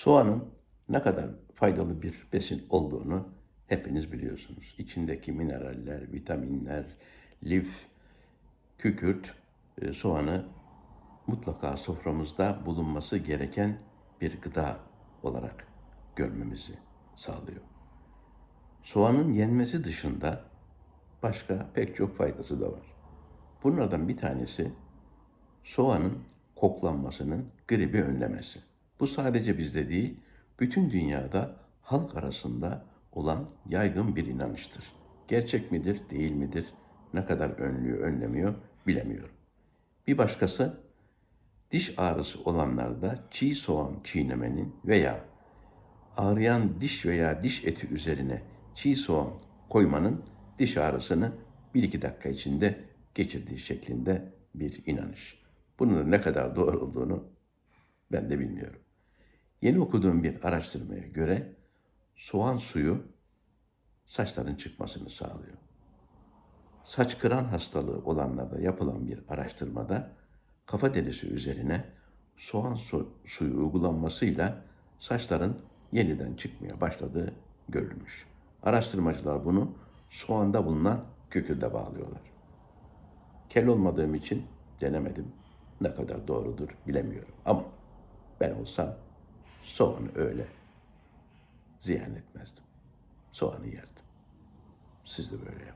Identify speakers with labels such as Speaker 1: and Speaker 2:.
Speaker 1: Soğanın ne kadar faydalı bir besin olduğunu hepiniz biliyorsunuz. İçindeki mineraller, vitaminler, lif, kükürt, e, soğanı mutlaka soframızda bulunması gereken bir gıda olarak görmemizi sağlıyor. Soğanın yenmesi dışında başka pek çok faydası da var. Bunlardan bir tanesi soğanın koklanmasının gribi önlemesi. Bu sadece bizde değil, bütün dünyada halk arasında olan yaygın bir inanıştır. Gerçek midir, değil midir, ne kadar önlüyor, önlemiyor bilemiyorum. Bir başkası diş ağrısı olanlarda çiğ soğan çiğnemenin veya ağrıyan diş veya diş eti üzerine çiğ soğan koymanın diş ağrısını 1-2 dakika içinde geçirdiği şeklinde bir inanış. Bunun ne kadar doğru olduğunu ben de bilmiyorum. Yeni okuduğum bir araştırmaya göre soğan suyu saçların çıkmasını sağlıyor. Saç kıran hastalığı olanlarda yapılan bir araştırmada kafa derisi üzerine soğan su- suyu uygulanmasıyla saçların yeniden çıkmaya başladığı görülmüş. Araştırmacılar bunu soğanda bulunan kükürde bağlıyorlar. Kel olmadığım için denemedim. Ne kadar doğrudur bilemiyorum. Ama ben olsam soğanı öyle ziyan etmezdim. Soğanı yerdim. Siz de böyle yapın.